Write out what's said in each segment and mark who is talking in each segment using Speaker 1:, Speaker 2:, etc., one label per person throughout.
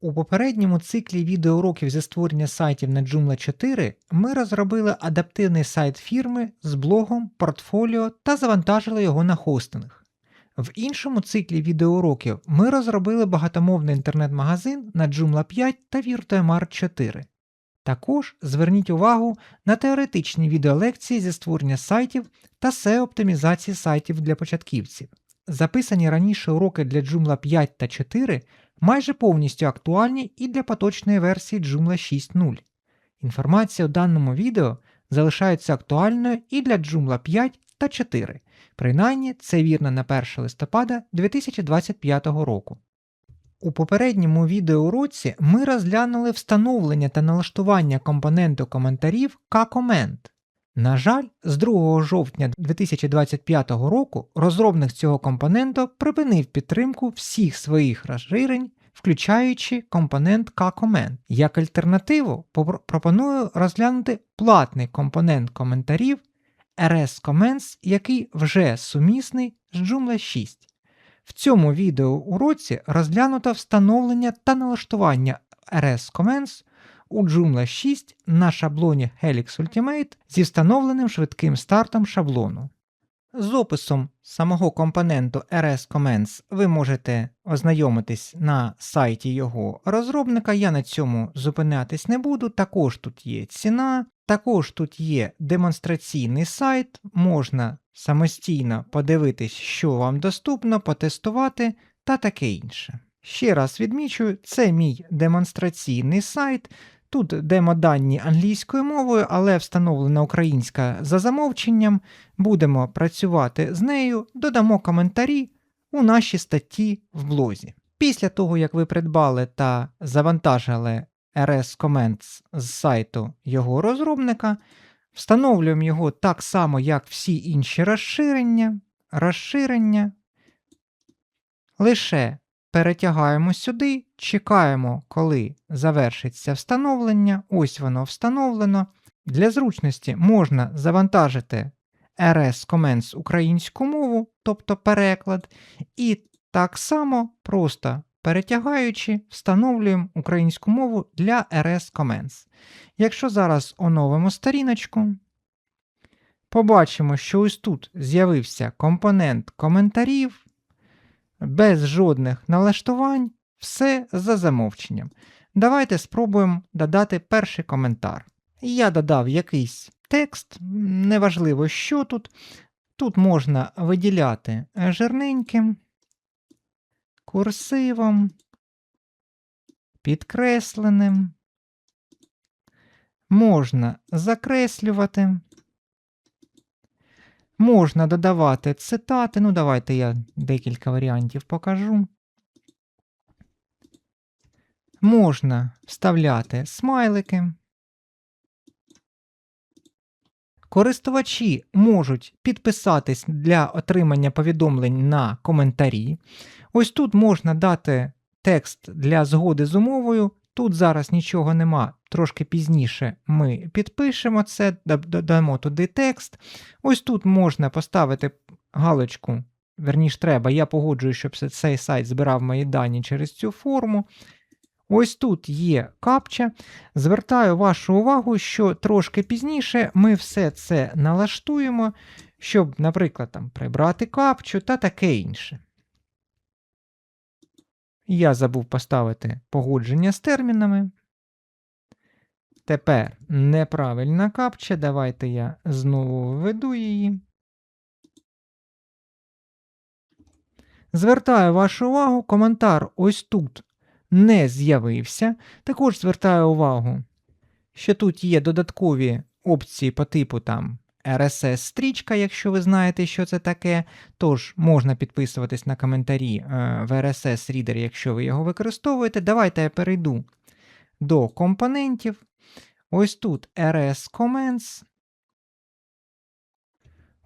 Speaker 1: У попередньому циклі відеоуроків зі створення сайтів на Joomla 4 ми розробили адаптивний сайт фірми з блогом, портфоліо та завантажили його на хостинг. В іншому циклі відеоуроків ми розробили багатомовний інтернет-магазин на Joomla 5 та VirtueMart 4. Також зверніть увагу на теоретичні відеолекції зі створення сайтів та SEO-оптимізації сайтів для початківців. Записані раніше уроки для Joomla 5 та 4 майже повністю актуальні і для поточної версії Joomla 6.0. Інформація у даному відео залишається актуальною і для Joomla 5 та 4. Принаймні, це вірно на 1 листопада 2025 року. У попередньому відеоуроці ми розглянули встановлення та налаштування компоненту коментарів K-Comment. На жаль, з 2 жовтня 2025 року розробник цього компоненту припинив підтримку всіх своїх розширень, включаючи компонент K-Comment. Як альтернативу пропоную розглянути платний компонент коментарів RS Comments, який вже сумісний з Joomla 6. В цьому відеоуроці розглянуто встановлення та налаштування RS Comments у Joomla 6 на шаблоні Helix Ultimate зі встановленим швидким стартом шаблону. З описом самого компоненту RS Comments ви можете ознайомитись на сайті його розробника. Я на цьому зупинятись не буду. Також тут є ціна, також тут є демонстраційний сайт, можна самостійно подивитись, що вам доступно, потестувати та таке інше. Ще раз відмічу, це мій демонстраційний сайт. Тут демодані англійською мовою, але встановлена українська за замовченням. Будемо працювати з нею, додамо коментарі у нашій статті в блозі. Після того, як ви придбали та завантажили RS Comments з сайту його розробника, встановлюємо його так само, як всі інші розширення. Розширення. Лише перетягаємо сюди, чекаємо, коли завершиться встановлення. Ось воно встановлено. Для зручності можна завантажити RS Comments українську мову, тобто переклад, і так само просто перетягаючи, встановлюємо українську мову для RS Comments. Якщо зараз оновимо сторіночку, побачимо, що ось тут з'явився компонент коментарів без жодних налаштувань, все за замовченням. Давайте спробуємо додати перший коментар. Я додав якийсь текст, неважливо, що тут. Тут можна виділяти жирненьким, курсивом, підкресленим. Можна закреслювати. Можна додавати цитати. Ну, давайте я декілька варіантів покажу. Можна вставляти смайлики. Користувачі можуть підписатись для отримання повідомлень на коментарі. Ось тут можна дати текст для згоди з умовою. Тут зараз нічого нема, трошки пізніше ми підпишемо це, додамо туди текст. Ось тут можна поставити галочку, верніш треба, я погоджую, щоб цей сайт збирав мої дані через цю форму. Ось тут є капча. Звертаю вашу увагу, що трошки пізніше ми все це налаштуємо, щоб, наприклад, там, прибрати капчу та таке інше. Я забув поставити погодження з термінами. Тепер неправильна капча. Давайте я знову введу її. Звертаю вашу увагу, коментар ось тут не з'явився. Також звертаю увагу, що тут є додаткові опції по типу там RSS-стрічка, якщо ви знаєте, що це таке. Тож можна підписуватись на коментарі е, в RSS Reader, якщо ви його використовуєте. Давайте я перейду до компонентів. Ось тут RS Comments.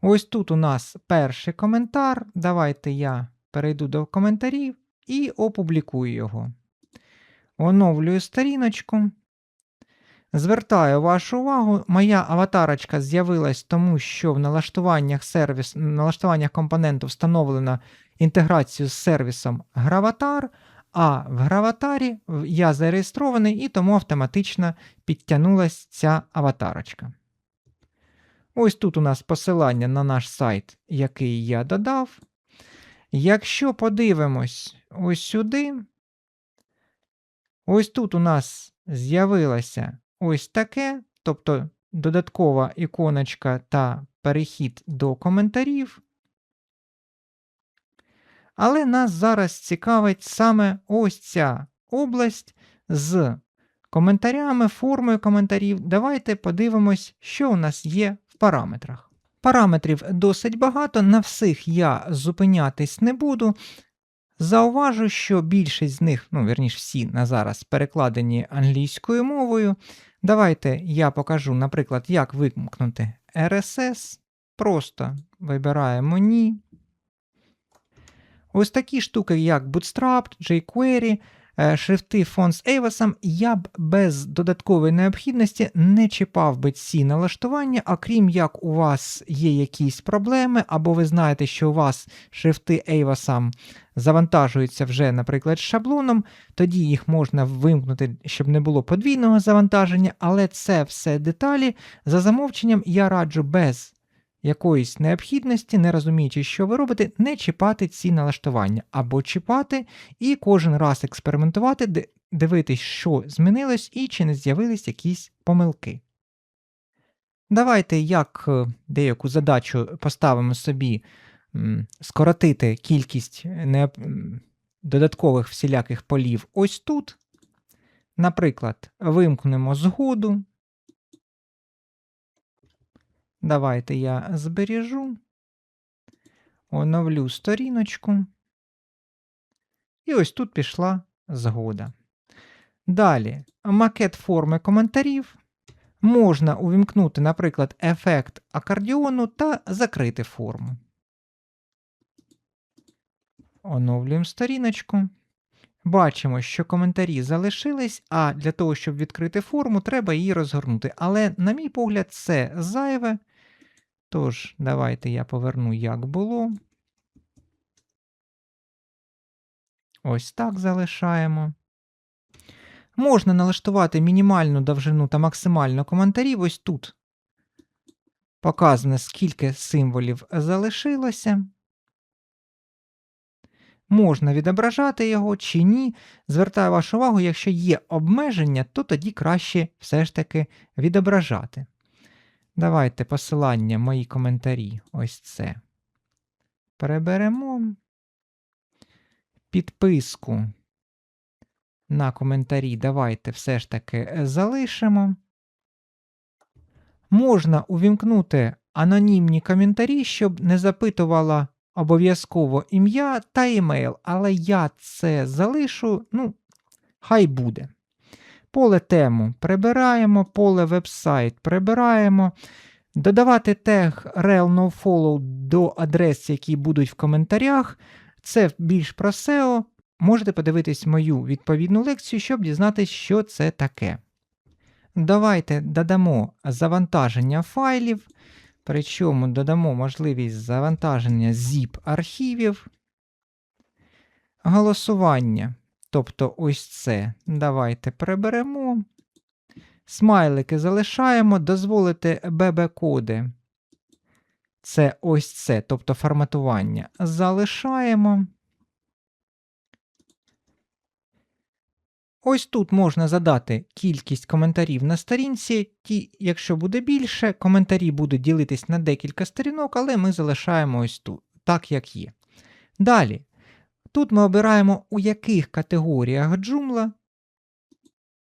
Speaker 1: Ось тут у нас перший коментар. Давайте я перейду до коментарів і опублікую його. Оновлюю сторіночку. Звертаю вашу увагу, моя аватарочка з'явилась тому, що в налаштуваннях сервіс, налаштуваннях компоненту встановлено інтеграцію з сервісом Gravatar, а в Граватарі я зареєстрований і тому автоматично підтягнулась ця аватарочка. Ось тут у нас посилання на наш сайт, який я додав. Якщо подивимось ось сюди, ось тут у нас з'явилося ось таке, тобто додаткова іконочка та перехід до коментарів. Але нас зараз цікавить саме ось ця область з коментарями, формою коментарів. Давайте подивимось, що у нас є в параметрах. Параметрів досить багато, на всіх я зупинятись не буду. Зауважу, що більшість з них, ну, верніш, всі на зараз перекладені англійською мовою. Давайте я покажу, наприклад, як вимкнути RSS. Просто вибираємо ні. Ось такі штуки, як Bootstrap, jQuery, е, шрифти Fonts Avas, я б без додаткової необхідності не чіпав би ці налаштування, а крім як у вас є якісь проблеми, або ви знаєте, що у вас шрифти Avas завантажуються вже, наприклад, шаблоном, тоді їх можна вимкнути, щоб не було подвійного завантаження, але це все деталі. За замовченням я раджу без якоїсь необхідності, не розуміючи, що ви робите, не чіпати ці налаштування, або чіпати і кожен раз експериментувати, дивитись, що змінилось і чи не з'явились якісь помилки. Давайте як е, деяку задачу поставимо собі скоротити кількість додаткових всіляких полів ось тут. Наприклад, вимкнемо згоду. Давайте я збережу, оновлю сторіночку. І ось тут пішла згода. Далі, макет форми коментарів. Можна увімкнути, наприклад, ефект акордіону та закрити форму. Оновлюємо сторіночку. Бачимо, що коментарі залишились, а для того, щоб відкрити форму, треба її розгорнути. Але, на мій погляд, це зайве. Тож, давайте я поверну, як було. Ось так залишаємо. Можна налаштувати мінімальну довжину та максимальну коментарів. Ось тут показано, скільки символів залишилося. Можна відображати його чи ні. Звертаю вашу увагу, якщо є обмеження, то тоді краще все ж таки відображати. Давайте посилання, мої коментарі. Ось це. Переберемо підписку на коментарі. Давайте все ж таки залишимо. Можна увімкнути анонімні коментарі, щоб не запитувала обов'язково ім'я та емейл, але я це залишу, ну, хай буде. Поле тему прибираємо, поле вебсайт прибираємо. Додавати тег rel nofollow до адрес, які будуть в коментарях. Це більш про SEO. Можете подивитись мою відповідну лекцію, щоб дізнатися, що це таке. Давайте додамо завантаження файлів. Причому додамо можливість завантаження zip архівів. Голосування. Тобто ось це. Давайте приберемо. Смайлики залишаємо, дозволити bb-коди. Це ось це, тобто форматування. Залишаємо. Ось тут можна задати кількість коментарів на сторінці. Ті, якщо буде більше, коментарі будуть ділитись на декілька сторінок, але ми залишаємо ось тут, так як є. Далі, тут ми обираємо, у яких категоріях Joomla,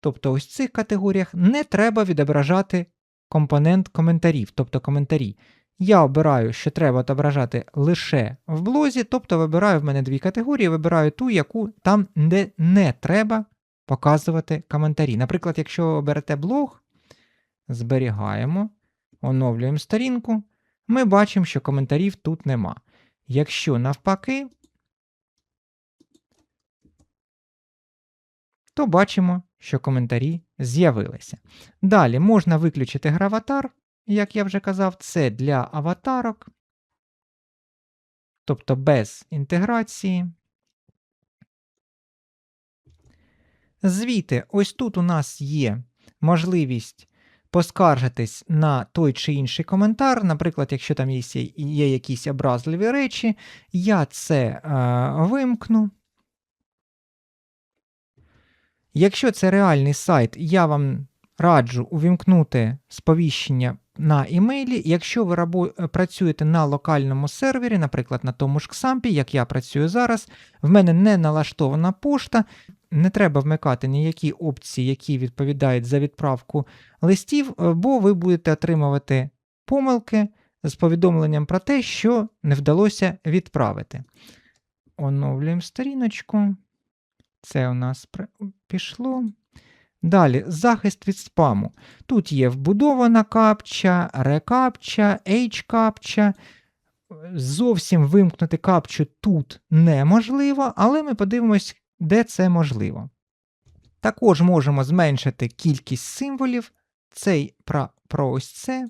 Speaker 1: тобто ось цих категоріях, не треба відображати компонент коментарів, тобто коментарі. Я обираю, що треба відображати лише в блозі, тобто вибираю в мене дві категорії, вибираю ту, яку там де не треба показувати коментарі. Наприклад, якщо берете блог, зберігаємо, оновлюємо сторінку, ми бачимо, що коментарів тут нема. Якщо навпаки, то бачимо, що коментарі з'явилися. Далі можна виключити граватар, як я вже казав, це для аватарок, тобто без інтеграції. Звіти, ось тут у нас є можливість поскаржитись на той чи інший коментар. Наприклад, якщо там є, є якісь образливі речі, я це е, вимкну. Якщо це реальний сайт, я вам раджу увімкнути сповіщення на імейлі. Якщо ви рабо... працюєте на локальному сервері, наприклад, на тому ж XAMPP, як я працюю зараз, в мене не налаштована пошта, не треба вмикати ніякі опції, які відповідають за відправку листів, бо ви будете отримувати помилки з повідомленням про те, що не вдалося відправити. Оновлюємо сторіночку. Це у нас пішло. Далі, захист від спаму. Тут є вбудована капча, рекапча, H-капча. Зовсім вимкнути капчу тут неможливо, але ми подивимось, де це можливо. Також можемо зменшити кількість символів. Цей про, про ось це.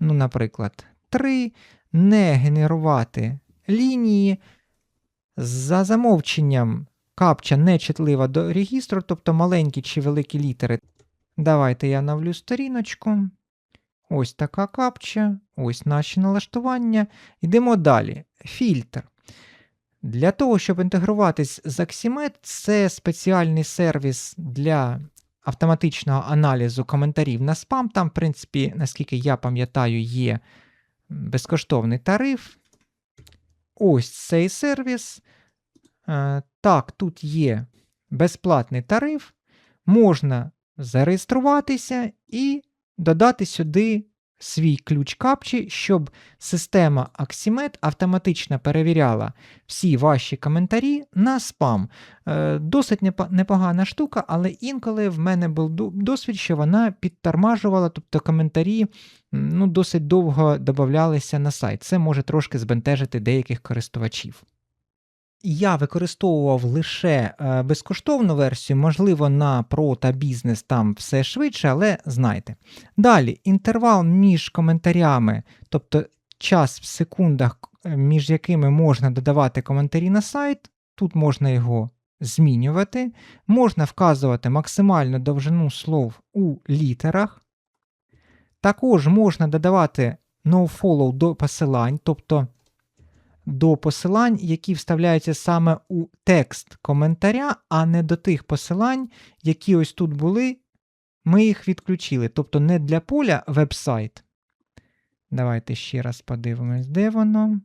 Speaker 1: Ну, наприклад, 3. Не генерувати лінії. За замовченням Капча не чітлива до регістру, тобто маленькі чи великі літери. Давайте я навлю сторіночку. Ось така капча, ось наші налаштування. Йдемо далі. Фільтр. Для того, щоб інтегруватись з Aximet, це спеціальний сервіс для автоматичного аналізу коментарів на спам. Там, в принципі, наскільки я пам'ятаю, є безкоштовний тариф. Ось цей сервіс. Так, тут є безплатний тариф, можна зареєструватися і додати сюди свій ключ капчі, щоб система Aximet автоматично перевіряла всі ваші коментарі на спам. Е, досить непогана штука, але інколи в мене був досвід, що вона підтормажувала, тобто коментарі ну, досить довго додавалися на сайт. Це може трошки збентежити деяких користувачів. Я використовував лише е, безкоштовну версію, можливо, на про та бізнес там все швидше, але знайте. Далі, інтервал між коментарями, тобто час в секундах, е, між якими можна додавати коментарі на сайт, тут можна його змінювати, можна вказувати максимальну довжину слов у літерах. Також можна додавати nofollow до посилань, тобто до посилань, які вставляються саме у текст коментаря, а не до тих посилань, які ось тут були, ми їх відключили. Тобто не для поля веб-сайт. Давайте ще раз подивимось, де воно.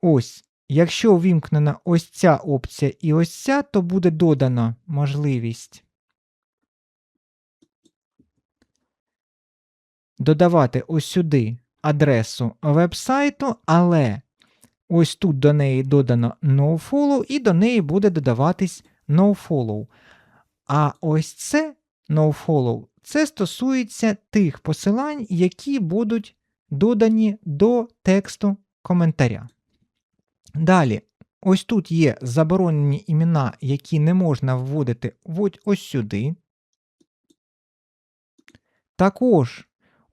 Speaker 1: Ось. Якщо увімкнена ось ця опція і ось ця, то буде додано можливість додавати ось сюди адресу веб-сайту, але ось тут до неї додано nofollow, і до неї буде додаватись nofollow. А ось це nofollow це стосується тих посилань, які будуть додані до тексту коментаря. Далі, ось тут є заборонені імена, які не можна вводити ось сюди. Також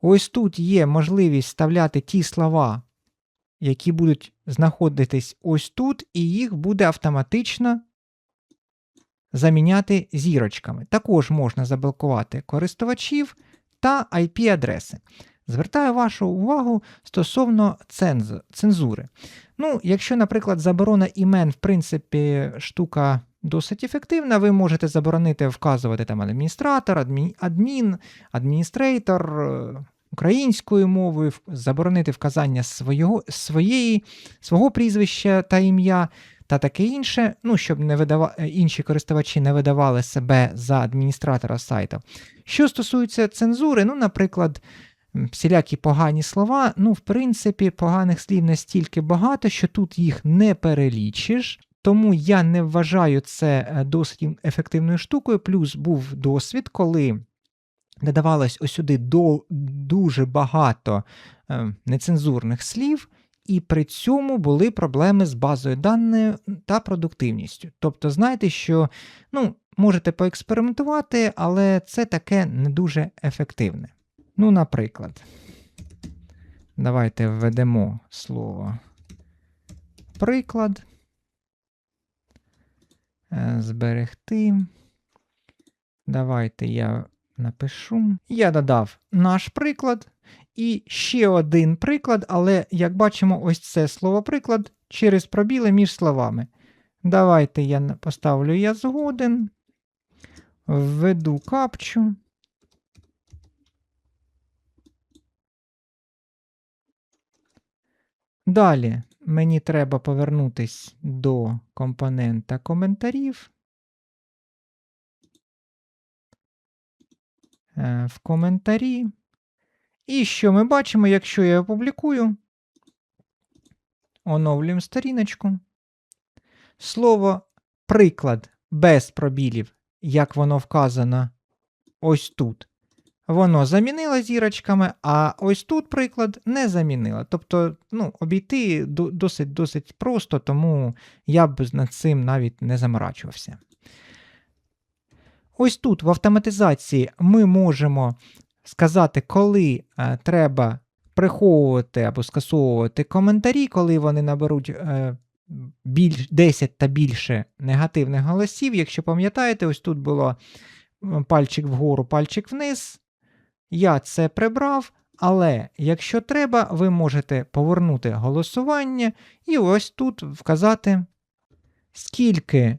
Speaker 1: Ось тут є можливість вставляти ті слова, які будуть знаходитись ось тут, і їх буде автоматично заміняти зірочками. Також можна заблокувати користувачів та IP-адреси. Звертаю вашу увагу стосовно цензури. Ну, Якщо, наприклад, заборона імен, в принципі, штука досить ефективна, ви можете заборонити вказувати там адміністратор, адмін, адмін адміністрейтор українською мовою, заборонити вказання свого, своєї, свого прізвища та ім'я. Та таке інше, ну, щоб не видава... інші користувачі не видавали себе за адміністратора сайту. Що стосується цензури, ну, наприклад, всілякі погані слова, ну, в принципі, поганих слів настільки багато, що тут їх не перелічиш. тому я не вважаю це е, досить ефективною штукою. Плюс був досвід, коли додавалось ось сюди до, дуже багато е, нецензурних слів, і при цьому були проблеми з базою даних та продуктивністю. Тобто, знаєте, що ну, можете поекспериментувати, але це таке не дуже ефективне. Ну, наприклад, давайте введемо слово приклад. Е, Зберегти. Давайте я напишу. Я додав наш приклад. І ще один приклад, але, як бачимо, ось це слово приклад через пробіли між словами. Давайте я поставлю я згоден, введу капчу. Далі мені треба повернутись до компонента коментарів. В коментарі. І що ми бачимо, якщо я опублікую? Оновлюємо сторіночку. Слово приклад без пробілів, як воно вказано ось тут. Воно замінило зірочками, а ось тут приклад не замінило. Тобто, ну, обійти досить досить просто, тому я б над цим навіть не заморачувався. Ось тут в автоматизації ми можемо сказати, коли е, треба приховувати або скасовувати коментарі, коли вони наберуть е, більш, 10 та більше негативних голосів. Якщо пам'ятаєте, ось тут було пальчик вгору, пальчик вниз. Я це прибрав, але якщо треба, ви можете повернути голосування і ось тут вказати, скільки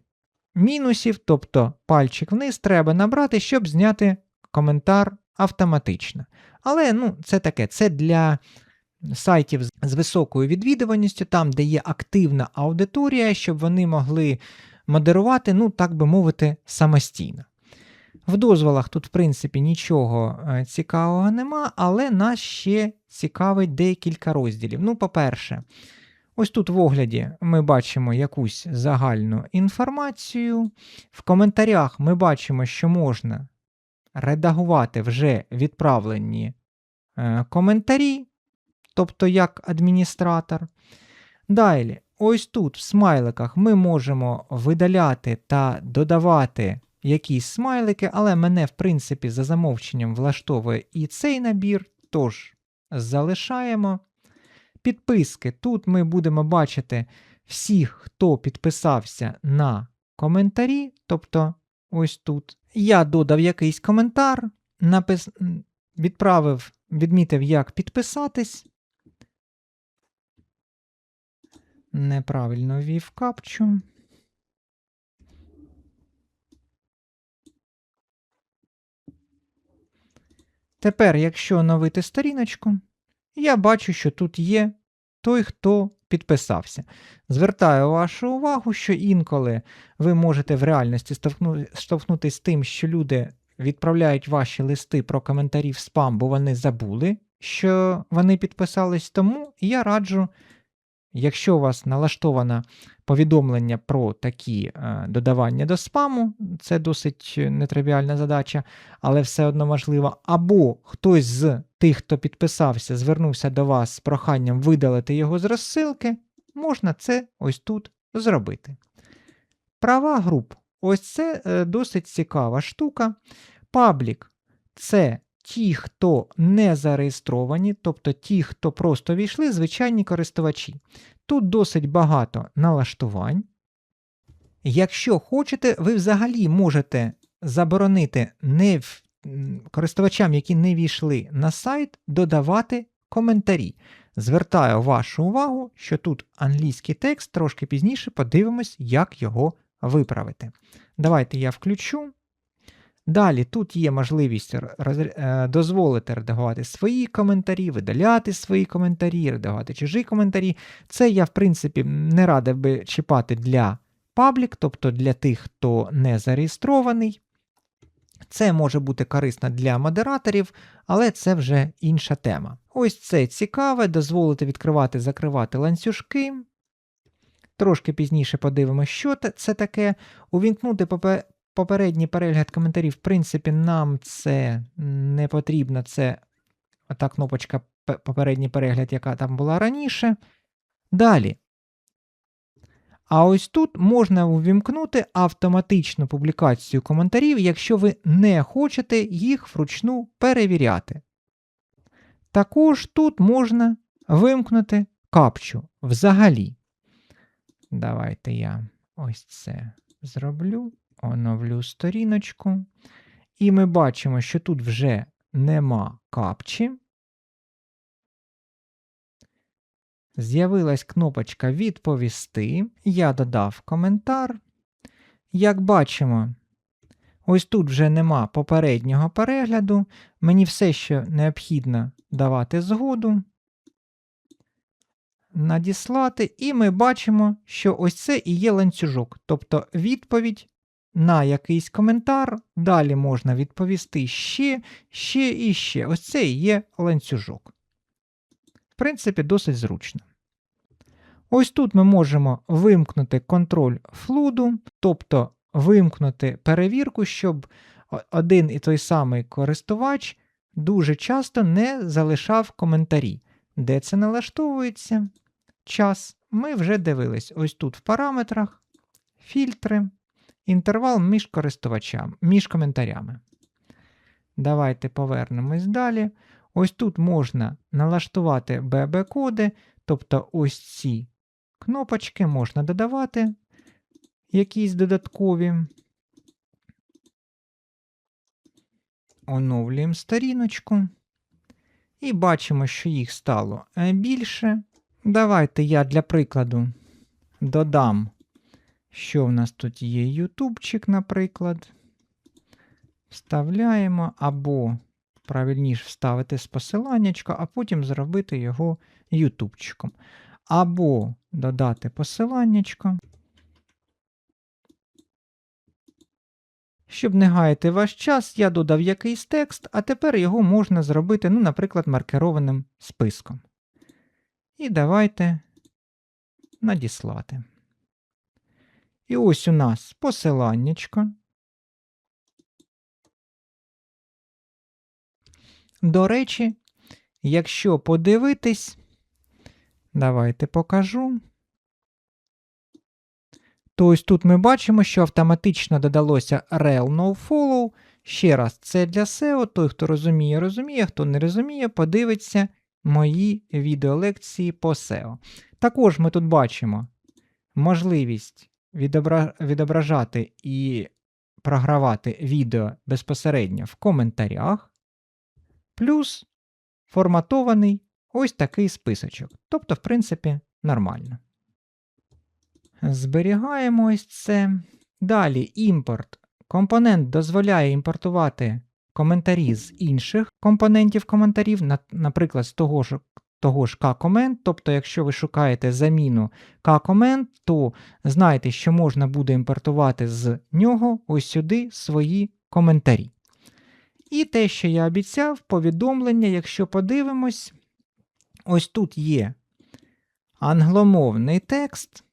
Speaker 1: мінусів, тобто пальчик вниз, треба набрати, щоб зняти коментар автоматично. Але ну, це таке, це для сайтів з- високою відвідуваністю, там, де є активна аудиторія, щоб вони могли модерувати, ну, так би мовити, самостійно. В дозволах тут, в принципі, нічого е, цікавого нема, але нас ще цікавить декілька розділів. Ну, по-перше, ось тут в огляді ми бачимо якусь загальну інформацію. В коментарях ми бачимо, що можна редагувати вже відправлені е, коментарі, тобто як адміністратор. Далі, ось тут в смайликах ми можемо видаляти та додавати якісь смайлики, але мене, в принципі, за замовченням влаштовує і цей набір, тож залишаємо. Підписки. Тут ми будемо бачити всіх, хто підписався на коментарі, тобто ось тут. Я додав якийсь коментар, напис... відправив, відмітив, як підписатись. Неправильно ввів капчу. Тепер, якщо оновити сторіночку, я бачу, що тут є той, хто підписався. Звертаю вашу увагу, що інколи ви можете в реальності штовхну- штовхнутися з тим, що люди відправляють ваші листи про коментарі в спам, бо вони забули, що вони підписались. Тому я раджу, якщо у вас налаштовано повідомлення про такі е, додавання до спаму, це досить нетривіальна задача, але все одно важливо, або хтось з тих, хто підписався, звернувся до вас з проханням видалити його з розсилки, можна це ось тут зробити. Права груп. Ось це е, досить цікава штука. Паблік це ті, хто не зареєстровані, тобто ті, хто просто війшли, звичайні користувачі. Тут досить багато налаштувань. Якщо хочете, ви взагалі можете заборонити не в, користувачам, які не війшли на сайт, додавати коментарі. Звертаю вашу увагу, що тут англійський текст, трошки пізніше подивимось, як його виправити. Давайте я включу. Далі тут є можливість е, дозволити редагувати свої коментарі, видаляти свої коментарі, редагувати чужі коментарі. Це я, в принципі, не радив би чіпати для паблік, тобто для тих, хто не зареєстрований. Це може бути корисно для модераторів, але це вже інша тема. Ось це цікаве, дозволити відкривати, закривати ланцюжки. Трошки пізніше подивимося, що це таке. Увімкнути попередній перегляд коментарів, в принципі, нам це не потрібно. Це та кнопочка попередній перегляд, яка там була раніше. Далі. А ось тут можна увімкнути автоматичну публікацію коментарів, якщо ви не хочете їх вручну перевіряти. Також тут можна вимкнути капчу взагалі. Давайте я ось це зроблю, оновлю сторіночку. І ми бачимо, що тут вже нема капчі. З'явилась кнопочка Відповісти. Я додав коментар. Як бачимо, ось тут вже нема попереднього перегляду. Мені все ще необхідно давати згоду, надіслати, і ми бачимо, що ось це і є ланцюжок. Тобто відповідь на якийсь коментар. Далі можна відповісти ще, ще і ще. Ось це і є ланцюжок. В принципі, досить зручно. Ось тут ми можемо вимкнути контроль флуду, тобто вимкнути перевірку, щоб один і той самий користувач дуже часто не залишав коментарі. Де це налаштовується? Час. Ми вже дивились. Ось тут в параметрах, фільтри, інтервал між користувачами, між коментарями. Давайте повернемось далі. Ось тут можна налаштувати BB-коди, тобто ось ці кнопочки можна додавати, якісь додаткові. Оновлюємо сторіночку. І бачимо, що їх стало е, більше. Давайте я для прикладу додам, що в нас тут є ютубчик, наприклад. Вставляємо, або правильніше вставити з посиланнячка, а потім зробити його ютубчиком. Або додати посиланнячко. Щоб не гаяти ваш час, я додав якийсь текст, а тепер його можна зробити, ну, наприклад, маркерованим списком. І давайте надіслати. І ось у нас посиланнячко. До речі, якщо подивитись, давайте покажу. То ось тут ми бачимо, що автоматично додалося rel nofollow. Ще раз, це для SEO. Той, хто розуміє, розуміє, хто не розуміє, подивиться мої відеолекції по SEO. Також ми тут бачимо можливість. Відображати і програвати відео безпосередньо в коментарях, плюс форматований ось такий списочок. Тобто, в принципі, нормально. Зберігаємо ось це. Далі імпорт. Компонент дозволяє імпортувати коментарі з інших компонентів коментарів, наприклад, з того ж, того ж K-комент. Тобто, якщо ви шукаєте заміну K-комент, то знайте, що можна буде імпортувати з нього ось сюди свої коментарі. І те, що я обіцяв, повідомлення, якщо подивимось, ось тут є англомовний текст.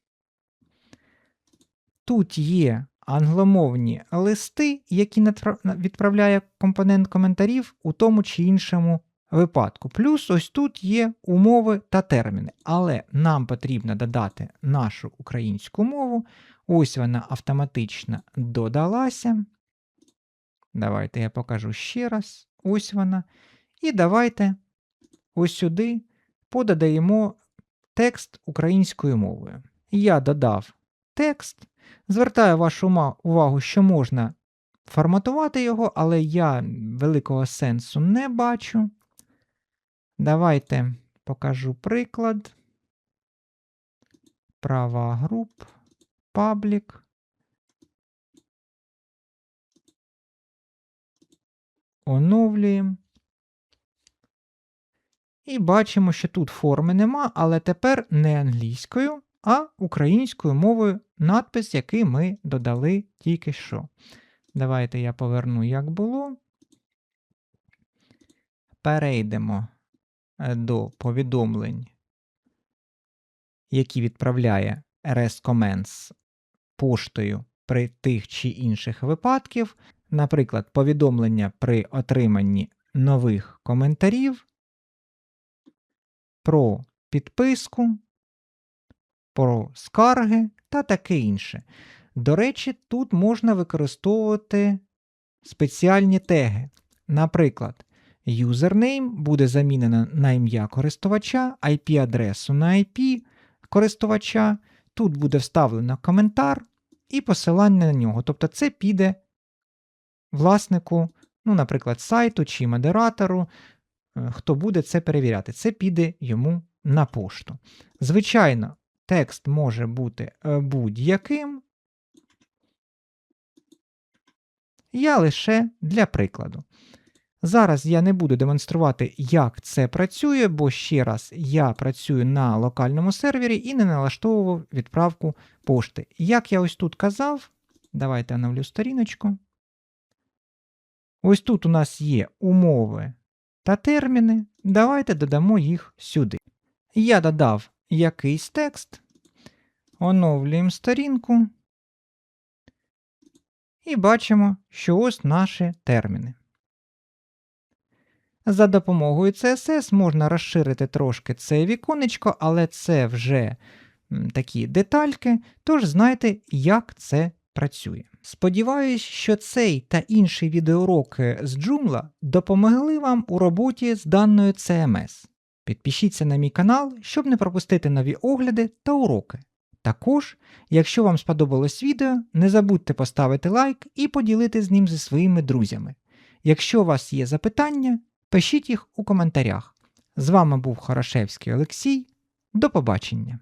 Speaker 1: Тут є англомовні листи, які відправляє компонент коментарів у тому чи іншому випадку. Плюс ось тут є умови та терміни. Але нам потрібно додати нашу українську мову. Ось вона автоматично додалася. Давайте я покажу ще раз. Ось вона. І давайте ось сюди подадаємо текст українською мовою. Я додав текст. Звертаю вашу увагу, що можна форматувати його, але я великого сенсу не бачу. Давайте покажу приклад. Права груп, паблік. Оновлюємо. І бачимо, що тут форми нема, але тепер не англійською, а українською мовою надпис, який ми додали тільки що. Давайте я поверну, як було. Перейдемо до повідомлень, які відправляє RS Commands поштою при тих чи інших випадків, наприклад, повідомлення при отриманні нових коментарів, про підписку, про скарги та таке інше. До речі, тут можна використовувати спеціальні теги. Наприклад, username буде замінено на ім'я користувача, IP-адресу на IP користувача. Тут буде вставлено коментар і посилання на нього. Тобто це піде власнику, ну, наприклад, сайту чи модератору, е, хто буде це перевіряти. Це піде йому на пошту. Звичайно, текст може бути е, будь-яким. Я лише для прикладу. Зараз я не буду демонструвати, як це працює, бо ще раз я працюю на локальному сервері і не налаштовував відправку пошти. Як я ось тут казав, давайте оновлю сторіночку. Ось тут у нас є умови та терміни. Давайте додамо їх сюди. Я додав якийсь текст, оновлюємо сторінку. І бачимо, що ось наші терміни. За допомогою CSS можна розширити трошки це віконечко, але це вже такі детальки, тож знайте, як це працює. Сподіваюсь, що цей та інші відеоуроки з Joomla допомогли вам у роботі з даною CMS. Підпишіться на мій канал, щоб не пропустити нові огляди та уроки. Також, якщо вам сподобалось відео, не забудьте поставити лайк і поділити з ним зі своїми друзями. Якщо у вас є запитання, пишіть їх у коментарях. З вами був Хорошевський Олексій. До побачення!